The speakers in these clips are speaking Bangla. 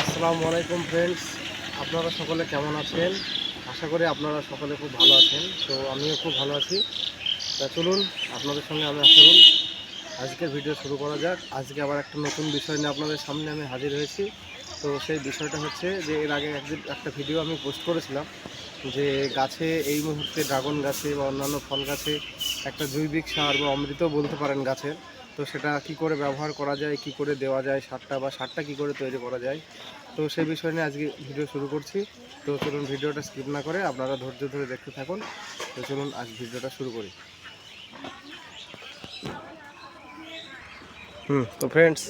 আসসালামু আলাইকুম ফ্রেন্ডস আপনারা সকলে কেমন আছেন? আশা করি আপনারা সকলে খুব ভালো আছেন। তো আমিও খুব ভালো আছি। তা চলুন, আপনাদের সঙ্গে আমি আসুন আজকের ভিডিও শুরু করা যাক। আজকে আবার একটা নতুন বিষয় নিয়ে আপনাদের সামনে আমি হাজির হয়েছি। তো সেই বিষয়টা হচ্ছে যে, এর আগে একদিন একটা ভিডিও আমি পোস্ট করেছিলাম যে, গাছে এই মুহূর্তে ড্রাগন গাছে বা অন্যান্য ফল গাছে একটা জৈবিক সার বা অমৃত বলতে পারেন গাছের। তো সেটা কি করে ব্যবহার করা যায়, কি করে দেওয়া যায়, সারটা বা সারটা কি করে তৈরি করা যায়? তো সেই বিষয় নিয়ে আজকে ভিডিও শুরু করছি। তো চলুন ভিডিওটা স্কিপ না করে আপনারা ধৈর্য ধরে দেখতে থাকুন। তো চলুন আজ ভিডিওটা শুরু করি। হুম, তো ফ্রেন্ডস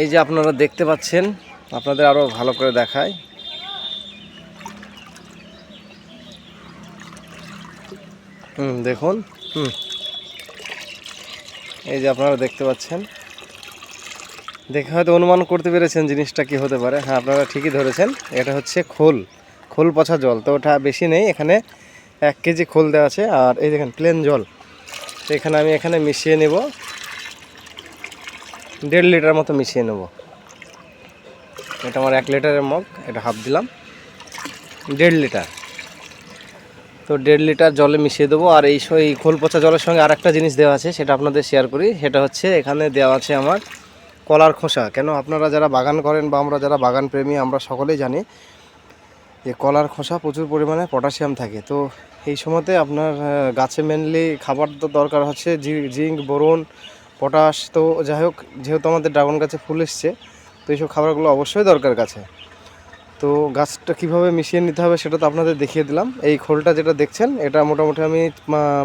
এই যে আপনারা দেখতে পাচ্ছেন, আপনাদের আরও ভালো করে দেখায় হুম, দেখুন। হুম এই যে আপনারা দেখতে পাচ্ছেন। দেখে হয়তো অনুমান করতে পেরেছেন জিনিসটা কি হতে পারে। হ্যাঁ আপনারা ঠিকই ধরেছেন। এটা হচ্ছে খোল। খোল পচা জল। তো ওটা বেশি নেই। এখানে এক কেজি খোল দেওয়া আছে। আর এই দেখেন প্লেন জল। তো এখানে আমি এখানে মিশিয়ে নেব। দেড় লিটার মতো মিশিয়ে নেব। এটা আমার এক লিটারের মগ। এটা হাফ দিলাম। দেড় লিটার। তো দেড় লিটার জলে মিশিয়ে দেবো। আর এই স- এই খোল পচা জলের সঙ্গে আর একটা জিনিস দেওয়া আছে, সেটা আপনাদের শেয়ার করি। সেটা হচ্ছে এখানে দেওয়া আছে আমার কলার খোসা। কেন আপনারা যারা বাগান করেন বা আমরা যারা বাগান প্রেমী আমরা সকলেই জানি যে কলার খোসা প্রচুর পরিমাণে পটাশিয়াম থাকে। তো এই সময়তে আপনার গাছে মেনলি খাবার তো দরকার হচ্ছে জিঙ্ক, বোরন, পটাশ। তো যাই হোক, যেহেতু আমাদের ড্রাগন গাছে ফুল এসছে, তো এইসব খাবারগুলো অবশ্যই দরকার গাছে। তো গাছটা কীভাবে মিশিয়ে নিতে হবে সেটা তো আপনাদের দেখিয়ে দিলাম। এই খোলটা যেটা দেখছেন, এটা মোটামুটি আমি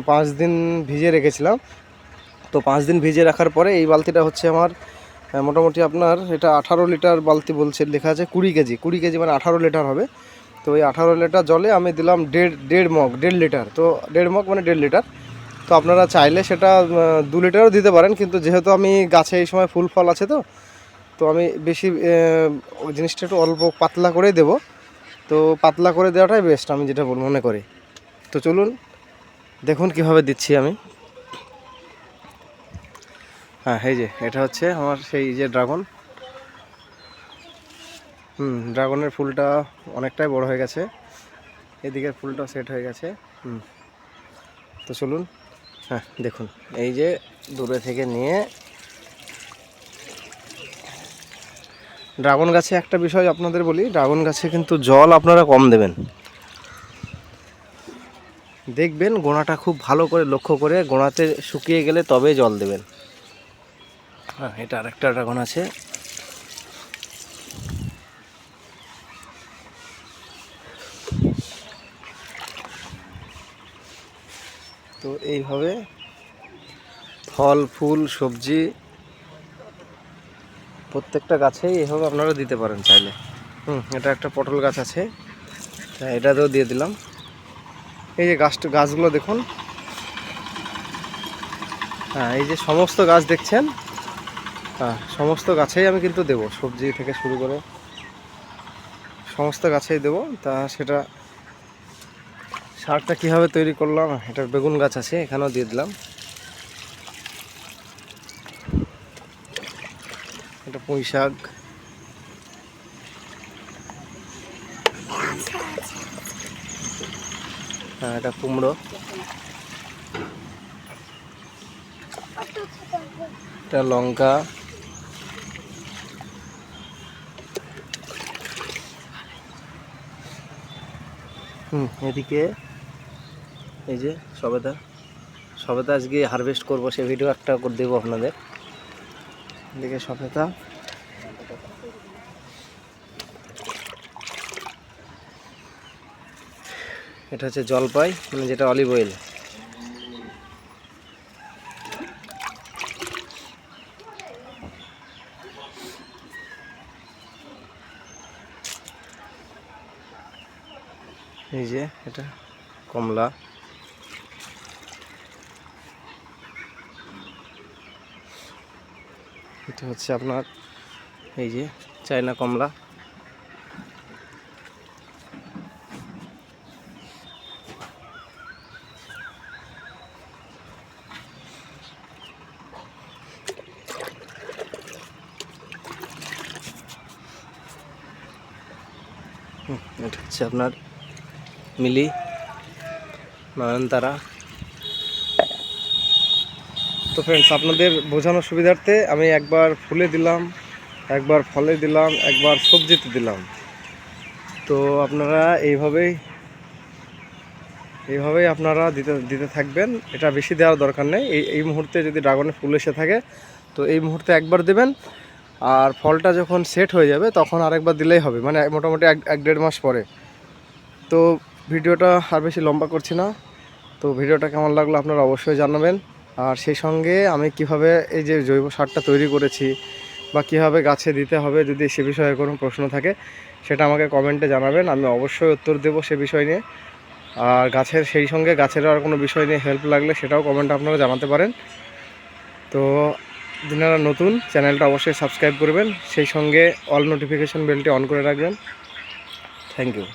পাঁচ দিন ভিজিয়ে রেখেছিলাম। তো পাঁচ দিন ভিজিয়ে রাখার পরে এই বালতিটা হচ্ছে আমার মোটামুটি আপনার এটা আঠারো লিটার বালতি বলছে, লেখা আছে কুড়ি কেজি। কুড়ি কেজি মানে আঠারো লিটার হবে। তো এই আঠারো লিটার জলে আমি দিলাম দেড় দেড় মগ, দেড় লিটার। তো দেড় মগ মানে দেড় লিটার। তো আপনারা চাইলে সেটা দু লিটারও দিতে পারেন, কিন্তু যেহেতু আমি গাছে এই সময় ফুল ফল আছে তো তো আমি বেশি জিনিসটা একটু অল্প পাতলা করেই দেবো। তো পাতলা করে দেওয়াটাই বেস্ট আমি যেটা মনে করি। তো চলুন, দেখুন কীভাবে দিচ্ছি আমি। হ্যাঁ এই যে, এটা হচ্ছে আমার সেই যে ড্রাগন হুম ড্রাগনের ফুলটা অনেকটাই বড় হয়ে গেছে। এদিকের ফুলটা সেট হয়ে গেছে। হুম। তো চলুন হ্যাঁ দেখুন, এই যে দূরে থেকে নিয়ে ড্রাগন গাছে একটা বিষয় আপনাদের বলি, ড্রাগন গাছে কিন্তু জল আপনারা কম দেবেন। দেখবেন গোড়াটা খুব ভালো করে লক্ষ্য করে গোড়াতে শুকিয়ে গেলে তবে জল দেবেন। হ্যাঁ এটা আরেকটা ড্রাগন আছে। তো এইভাবে ফল, ফুল, সবজি প্রত্যেকটা গাছেই এভাবে আপনারা দিতে পারেন চাইলে। হুম, এটা একটা পটল গাছ আছে। এটাতেও দিয়ে দিলাম। এই যে গাছটা গাছগুলো দেখুন। হ্যাঁ এই যে সমস্ত গাছ দেখছেন? হ্যাঁ সমস্ত গাছেই আমি কিন্তু দেবো, সবজি থেকে শুরু করে। সমস্ত গাছেই দেবো। তা সেটা সারটা কীভাবে তৈরি করলাম? এটা বেগুন গাছ আছে, এখানেও দিয়ে দিলাম। পুঁই শাক। হ্যাঁ এটা কুমড়ো। এটা লঙ্কা। হুম, এদিকে এই যে সবেদা। সবেদা আজকে হারভেস্ট করব, সে ভিডিও একটা করে দেবো আপনাদের। এদিকে সবেদা। এটা হচ্ছে জলপাই মানে যেটা অলিভ অয়েল এই যে এটা কমলা। এটা হচ্ছে আপনার, এই যে চায়না কমলা। এটা হচ্ছে আপনার মিলি, নয়নতারা। তো ফ্রেন্ডস আপনাদের বোঝানোর সুবিধার্থে আমি একবার ফুলে দিলাম, একবার ফলে দিলাম, একবার সবজিতে দিলাম। তো আপনারা এইভাবেই এইভাবেই আপনারা দিতে দিতে থাকবেন। এটা বেশি দেওয়ার দরকার নেই। এই এই মুহূর্তে যদি ড্রাগনে ফুল এসে থাকে, তো এই মুহূর্তে একবার দেবেন। আর ফলটা যখন সেট হয়ে যাবে, তখন আরেকবার দিলেই হবে। মানে মোটামুটি এক এক দেড় মাস পরে। তো ভিডিওটা আর বেশি লম্বা করছি না। তো ভিডিওটা কেমন লাগল আপনারা অবশ্যই জানাবেন। আর সেই সঙ্গে আমি কীভাবে এই যে জৈব সারটা তৈরি করেছি বা কীভাবে গাছে দিতে হবে, যদি সে বিষয়ে কোনো প্রশ্ন থাকে, সেটা আমাকে কমেন্টে জানাবেন। আমি অবশ্যই উত্তর দেবো সে বিষয় নিয়ে। আর গাছের, সেই সঙ্গে গাছের আর কোনো বিষয় নিয়ে হেল্প লাগলে সেটাও কমেন্টে আপনারা জানাতে পারেন। তো যারা নতুন, চ্যানেলটা অবশ্যই সাবস্ক্রাইব করবেন। সেই সঙ্গে অল নোটিফিকেশন বেলটি অন করে রাখবেন। Thank you.